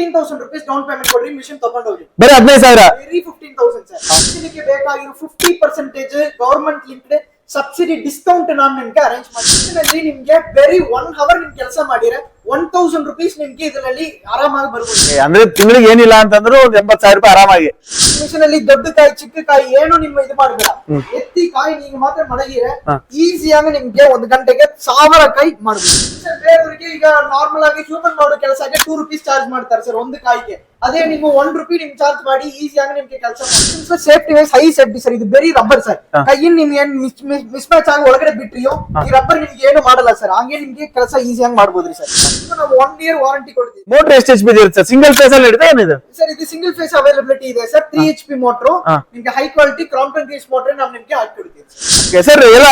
Fifteen thousand rupees down payment ಕೊಡ್ರಿ machine ತಗೊಂಡೋಗಿ ಬರೀ ಹದಿನೈದು ಸಾವಿರ? ಬರೀ ಫಿಫ್ಟೀನ್ ತೌಸಂಡ್ ಸರ್ ಮಿಷಿನ್ಗೆ ಬೇಕಾಗಿರೋ fifty percentage government linked subsidy discount ನಾನು ನಿಮ್ಗೆ ಅರೇಂಜ್ ಮಾಡಿ ನಿಮ್ಗೆ ಬರೀ ಒನ್ ಅವರ್ ನಿಮ್ ಕೆಲಸ ಮಾಡಿದ್ರೆ ಒನ್ ತೌಸಂಡ್ ರುಪೀಸ್ ನಿಮ್ಗೆ ಇದರಲ್ಲಿ ಆರಾಮಾಗಿ ಬರ್ಬೋದು. ಅಂದ್ರೆ ತಿಂಗಳಿಗೆ ಏನಿಲ್ಲ ಅಂತಂದ್ರು ಒಂದ್ ಎಂಬತ್ ಸಾವಿರ ರೂಪಾಯಿ ಆರಾಮಾಗಿ. ಮಿಷನ್ ಅಲ್ಲಿ ದೊಡ್ಡ ಕಾಯಿ ಚಿಕ್ಕ ಕಾಯಿ ಏನು ನಿಮ್ಮ ಇದು ಮಾಡಬೇಡ. ಎತ್ತಿ ಕಾಯಿ ನೀವು ಮಾತ್ರ ಮಡಗಿದ್ರೆ ಹಾ. ಈಸಿಯಾಗಿ ನಿಮ್ಗೆ ಒಂದ್ ಗಂಟೆಗೆ ಸಾವಿರ ಕಾಯಿ ಮಾಡ್ಬೋದು. ಸರ್ ಬೇರೆಯವರಿಗೆ ಈಗ ನಾರ್ಮಲ್ ಆಗಿ ಹ್ಯೂಮನ್ ಮಾಡೋ ಕೆಲಸಕ್ಕೆ ಟೂ ರುಪೀಸ್ ಚಾರ್ಜ್ ಮಾಡ್ತಾರೆ ಸರ್ ಒಂದು ಕಾಯಿಗೆ. ಅದೇ ನೀವು ಒನ್ ರುಪಿ ನಿಮ್ ಚಾರ್ಜ್ ಮಾಡಿ ಈಸಿಯಾಗಿ ನಿಮ್ಗೆ ಕೆಲಸ safety wise high safety sir ಇದು ಬರೀ ರಬ್ಬರ್ ಸರ್ ಕೈ ಕೈಯಿಂದ ನಿಮ್ಗೆ ಏನ್ ಮಿಸ್ ಮ್ಯಾಚ್ ಆಗಿ ಒಳಗಡೆ ಬಿಟ್ರಿಯೋ ಈ ರಬ್ಬರ್ ನಿಮ್ಗೆ ಏನು ಮಾಡಲ್ಲ ಸರ್ ಹಂಗೆ ನಿಮ್ಗೆ ಕೆಲಸ ಈಸಿಯಾಗಿ ಮಾಡ್ಬೋದ್ರಿ ಸರ್ ನಾವು ಒನ್ ಇಯರ್ ವಾರಂಟಿ ಕೊಡ್ತೀವಿ. ಮೋಟರ್ ಎಷ್ಟು H P sir single phase ಅಲ್ಲಿ ಇರುತ್ತೆ ಏನಿದೆ? ಸರ್ ಇದು ಸಿಂಗಲ್ ಫೇಸ್ ಅವೈಲಬಿಲಿಟಿ ಇದೆ. Sir three H P motor. ನಿಮ್ಗೆ high quality Crompton gauge motor ನಾವು ನಿಮ್ಗೆ ಹಾಕೊಡ್ತೀವಿ ಸರ್ ಎಲ್ಲ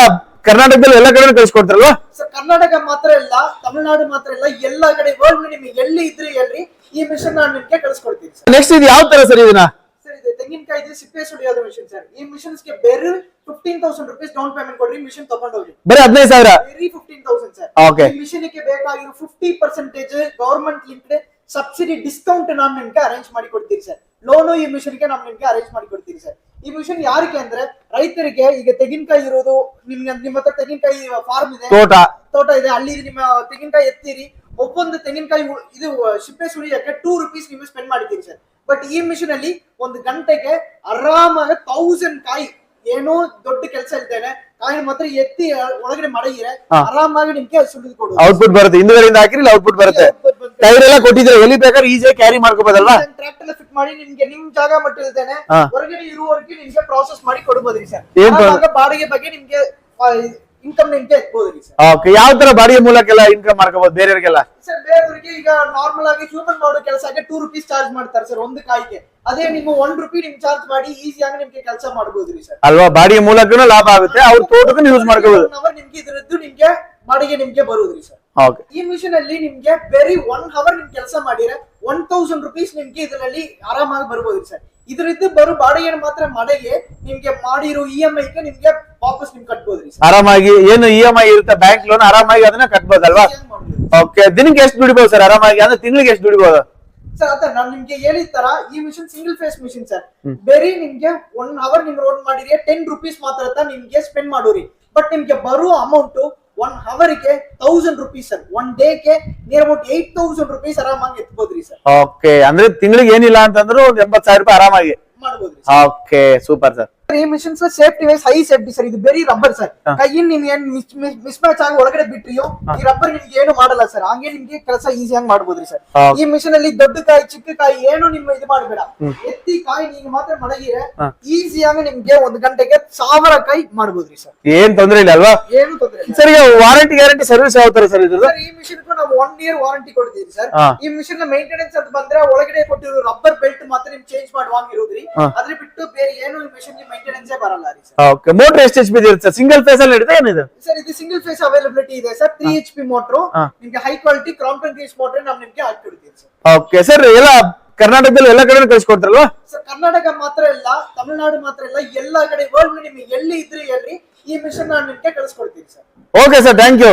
ಕರ್ನಾಟಕದಲ್ಲಿ ಎಲ್ಲ ಕಡೆ ಕಳ್ಸಿಕೊಡ್ತಾರಲ್ವಾ? ಸರ್ ಕರ್ನಾಟಕ ಮಾತ್ರ ಇಲ್ಲ ತಮಿಳುನಾಡು ಮಾತ್ರ ಇಲ್ಲ ಎಲ್ಲ ಕಡೆ ವರ್ಲ್ಡ್ ನಿಮ್ಗೆ ಎಲ್ಲಿ ಇದ್ರಿ ಹೇಳ್ರಿ ಈ ಮಿಷನ್ ನಾನು ನಿಮ್ಗೆ ಕಳಿಸ್ಕೊಡ್ತೀನಿ ಸರ್ ನೆಕ್ಸ್ಟ್ ಇದು ಯಾವ ತರ ಸರ್ ಇದನ್ನ? ಸರ್ ಇದು ತೆಂಗಿನಕಾಯಿ ಇದೆ ಸಿಪ್ಪೆ ಸುಡಿಯೋದು ಮಿಷನ್ ಸರ್ ಈ ಮಿಷನ್ಸ್ಗೆ ಬೇರೆ fifteen thousand rupees down payment ಕೊಡ್ರಿ ಮಿಷನ್ ತಗೊಂಡೋಗಿ. ಬರೀ ಹದಿನೈದು ಸಾವಿರ? Okay. ಈ ಮಿಷನ್ಗೆ ಬೇಕಾಗಿರೋ fifty percentage government linked subsidy discount ನಾನು ನಿಮ್ಗೆ ಅರೇಂಜ್ ಮಾಡಿ ಕೊಡ್ತೀವಿ ಸರ್ ಲೋನು ಈ ಮಿಷನ್ಗೆ ನಾವು ನಿಮ್ಗೆ ಅರೇಂಜ್ ಮಾಡಿ ಕೊಡ್ತೀವಿ ಸರ್ ಈ ಮಿಷನ್ ಯಾರಿಗೆ ಅಂದ್ರೆ ರೈತರಿಗೆ ಈಗ ತೆಂಗಿನಕಾಯಿ ಇರೋದು ನಿಮ್ಗೆ ನಿಮ್ಮ ಹತ್ರ ತೆಂಗಿನಕಾಯಿ ಫಾರ್ಮ್ ಇದೆ. ತೋಟ. ತೋಟ ಇದೆ. ಅಲ್ಲಿ ನಿಮ್ಮ ತೆಂಗಿನಕಾಯಿ ಎತ್ತೀರಿ. ಒಬ್ಬೊಂದು ತೆಂಗಿನಕಾಯಿ ಇದು ಶಿಪ್ಪೆ ಸುಳಿಯಕ್ಕೆ ಟೂ ರುಪೀಸ್ ನೀವು ಸ್ಪೆಂಡ್ ಮಾಡಿದ್ದೀರಿ ಸರ್ ಬಟ್ ಈ ಮಿಷನ್ ಅಲ್ಲಿ ಒಂದು ಗಂಟೆಗೆ ಆರಾಮಾಗಿ ತೌಸಂಡ್ ಕಾಯಿ ಏನೋ ದೊಡ್ಡ ಕೆಲಸ ಇದ್ದೇನೆ. ಕಾಯಿ ಮಾತ್ರ ಎತ್ತಿ ಒಳಗಡೆ ಮಡಗಿರೆ ಹಾ. ಆರಾಮಾಗಿ ನಿಮ್ಗೆ ಸುಲಿದು ಕೊಡು ಔಟ್ಪುಟ್ ಬರುತ್ತೆ. ಹಿಂದುಗಡೆಯಿಂದ ಹಾಕಿರಿ ಔಟ್ಪುಟ್ ಬರುತ್ತೆ. ಟೈರ್ ಎಲ್ಲ ಕೊಟ್ಟಿದ್ರೆ ಎಲ್ಲಿ ಬೇಕಾದ್ರೆ ಈಸಿಯಾಗಿ ಕ್ಯಾರಿ ಮಾಡ್ಕೋಬೋದಲ್ವಾ? ಟ್ರ್ಯಾಕ್ಟರ್ ಫಿಟ್ ಮಾಡಿ ನಿಮ್ಗೆ ನಿಮ್ ಜಾಗ ಮಟ್ಟ ಇಲ್ದೇನೆ ಹೊರಗಡೆ ಇರುವವರೆಗೆ ನಿಮ್ಗೆ ಪ್ರಾಸೆಸ್ ಮಾಡಿ ಕೊಡ್ಬೋದ್ರಿ ಸರ್. ಬಾಡಿಗೆ ಬಗ್ಗೆ ನಿಮ್ಗೆ ಇನ್ಕಮ್ ನಿಮ್ಗೆ ಎತ್ಬೋದ್ರಿ ಸರ್. ಓಕೆ ಯಾವ ತರ ಬಾಡಿಗೆ ಮೂಲಕೆಲ್ಲ ಇನ್ಕಮ್ ಮಾಡ್ಕೋಬಹುದು ಬೇರೆಯವರಿಗೆಲ್ಲ? ಸರ್ ಬೇರೆಯವರಿಗೆ ಈಗ ನಾರ್ಮಲ್ ಆಗಿ ಹ್ಯೂಮನ್ ಮಾಡೋ ಕೆಲಸಕ್ಕೆ ಟೂ ರುಪೀಸ್ ಚಾರ್ಜ್ ಮಾಡ್ತಾರೆ ಸರ್ ಒಂದು ಕಾಯಿಗೆ. ಅದೇ ನೀವು ಒನ್ ರುಪಿ ನಿಮ್ ಚಾರ್ಜ್ ಮಾಡಿ ಈಸಿಯಾಗಿ ನಿಮ್ಗೆ ಕೆಲಸ ಮಾಡಬಹುದ್ರಿ ಸರ್. ಅಲ್ವಾ? ಬಾಡಿಗೆ ಮೂಲಕನೂ ಲಾಭ ಆಗುತ್ತೆ ಅವ್ರ ತೋಟಕ್ಕೂ ಯೂಸ್ ಮಾಡ್ಕೋಬಹುದು ಅವರ್ ನಿಮ್ಗೆ ಇದ್ರದ್ದು ನಿಮ್ಗೆ ಬಾಡಿಗೆ ನಿಮ್ಗೆ ಬರುದ್ರಿ ಸರ್. ಓಕೆ ಈ ಮಿಷನ್ ಅಲ್ಲಿ ನಿಮ್ಗೆ ವೆರಿ ಒನ್ ಅವರ್ ನಿಮ್ ಕೆಲಸ ಮಾಡಿದ್ರೆ ಒನ್ ತೌಸಂಡ್ ರುಪೀಸ್ ನಿಮ್ಗೆ ಇದರಲ್ಲಿ ಆರಾಮಾಗಿ ಬರ್ಬೋದ್ರಿ ಸರ್. ಇದರಿಂದ ಬರೋ ಬಾಡಿಗೆ ಮಾತ್ರ ಮನೆಗೆ ನಿಮ್ಗೆ ಮಾಡಿರೋ ಇ ಎಂ ಐಗೆ ನಿಮ್ಗೆ ವಾಪಸ್ ನಿಮ್ಗೆ ಕಟ್ಬೋದ್ರಿ ಆರಾಮಾಗಿ ಏನು ಇ ಎಂ ಐ ಇರುತ್ತೆ ಬ್ಯಾಂಕ್ ಲೋನ್ ಆರಾಮಾಗಿ ಅದನ್ನ ಕಟ್ಬೋದಲ್ವಾ? ಓಕೆ ದಿನಕ್ಕೆ ಎಷ್ಟು ದುಡಿಬಹುದು ಸರ್ ಆರಾಮಾಗಿ? ಅಂದ್ರೆ ತಿಂಗಳಿಗೆ ಎಷ್ಟು ದುಡಿಬಹುದು ಸರ್ ಅದ ನಾನು ನಿಮ್ಗೆ ಹೇಳಿದ ತರ ಈ machine single phase machine sir. ಬೇರೆ ನಿಮ್ಗೆ ಒನ್ ಅವರ್ ನಿಮ್ ರೋಡ್ ಮಾಡಿದ್ರೆ ಟೆನ್ ರುಪೀಸ್ ಮಾತ್ರ ನಿಮ್ಗೆ ಸ್ಪೆಂಡ್ ಮಾಡೋರಿ ಬಟ್ ನಿಮ್ಗೆ ಬರೋ ಅಮೌಂಟ್ ಒನ್ ಅವರ್ಗೆ ತೌಸಂಡ್ ರುಪೀಸ್ ಸರ್ ಒನ್ ಡೇಗೆ near about eight thousand rupees ಆರಾಮಾಗಿ ಎತ್ಬೋದ್ರಿ ಸರ್ ಓಕೆ ಅಂದ್ರೆ ತಿಂಗಳಿಗೆ ಏನಿಲ್ಲ ಅಂತಂದ್ರು ಒಂದ್ ಎಂಬತ್ ಸಾವಿರ ರೂಪಾಯಿ ಆರಾಮಾಗಿ ಮಾಡ್ಬೋದ್ರಿ ಓಕೆ ಸೂಪರ್ ಸರ್ ಈ machines safety wise high safety sir ಇದು ಬೆರಿ ರಬ್ಬರ್ ಸರ್ ಕೈ ಕೈಯಿಂದ ನಿಮ್ ಏನ್ ಮಿಸ್ ಮ್ಯಾಚ್ ಆಗಿ ಒಳಗಡೆ ಬಿಟ್ರಿಯೋ ಈ ರಬ್ಬರ್ ನಿಮ್ಗೆ ಏನು ಮಾಡಲ್ಲ ಸರ್ ಹಂಗೆ ನಿಮ್ಗೆ ಕೆಲಸ ಈಸಿಯಾಗಿ ಮಾಡ್ಬೋದ್ರಿ ಸರ್ ಈ ಮಿಷನ್ ಅಲ್ಲಿ ದೊಡ್ಡ ಕಾಯಿ ಚಿಕ್ಕ ಕಾಯಿ ಏನು ನಿಮ್ಮ ಇದು ಮಾಡಬೇಡ. ಎತ್ತಿ ಕಾಯಿ ನೀವು ಮಾತ್ರ ಮಡಗಿರೆ ಈಜಿ ಈಸಿಯಾಗಿ ನಿಮ್ಗೆ ಒಂದು ಗಂಟೆಗೆ ಸಾವಿರ ಕಾಯಿ ಮಾಡ್ಬೋದ್ರಿ ಸರ್ ಏನ್ ತೊಂದ್ರೆ ಇಲ್ಲ ಅಲ್ವಾ? ಏನು ತೊಂದ್ರೆ ಇಲ್ಲ. ಸರ್ ಈಗ ವಾರಂಟಿ ಗ್ಯಾರಂಟಿ ಸರ್ವಿಸ್ ಯಾವ ತರ ಸರ್ ಸರ್ ಈ ಮಿಷನ್ ನಾವು ಒನ್ ಇಯರ್ ವಾರಂಟಿ ಕೊಡ್ತೀವಿ ಸರ್ ಈ ಮಿಷನ್ ಮೇಂಟೆನೆನ್ಸ್ ಅಂತ ಬಂದ್ರೆ ಒಳಗಡೆ ಕೊಟ್ಟಿರೋ ರಬ್ಬರ್ ಬೆಲ್ಟ್ ಮಾತ್ರ ನಿಮ್ ಚೇಂಜ್ ಮಾಡುವಂಗಿರೋದ್ರಿ. ಅದ್ರ ಬಿಟ್ಟು ಬೇರೆ ಏನು ಈ ಮಿಷನ್ ಓಕೆ ಮೋಟರ್ ಎಷ್ಟು ಎಚ್ ಪಿ ಇರುತ್ತೆ? ಸಿಂಗಲ್ ಫೇಸ್ ಅಲ್ಲಿ ಇರುತ್ತೆ ಏನಿದೆ? ಸರ್ ಇದು ಸಿಂಗಲ್ ಫೇಸ್ ಅವೈಲಬಿಲಿಟಿ ಇದೆ sir. Three H P motor. ನಿಮ್ಗೆ high quality Crompton gauge motor ನಾವು ನಿಮ್ಗೆ ಹಾಕಿ ಸರ್. ಓಕೆ ಸರ್ ಎಲ್ಲ ಕರ್ನಾಟಕದಲ್ಲಿ ಎಲ್ಲ ಕಡೆ ಕಳಿಸ್ಕೊಡ್ತಾರಲ್ವಾ ಸರ್ ಕರ್ನಾಟಕ ಮಾತ್ರ ಇಲ್ಲ ತಮಿಳುನಾಡು ಮಾತ್ರ ಇಲ್ಲ ಎಲ್ಲ ಕಡೆ ವರ್ಲ್ಡ್ ನಿಮ್ಗೆ ಎಲ್ಲಿ ಇದ್ರಿ ಹೇಳ್ರಿ ಈ ಮಿಷನ್ ನಾನು ನಿಮ್ಗೆ ಕಳಿಸ್ಕೊಡ್ತೀನಿ sir. Okay sir thank you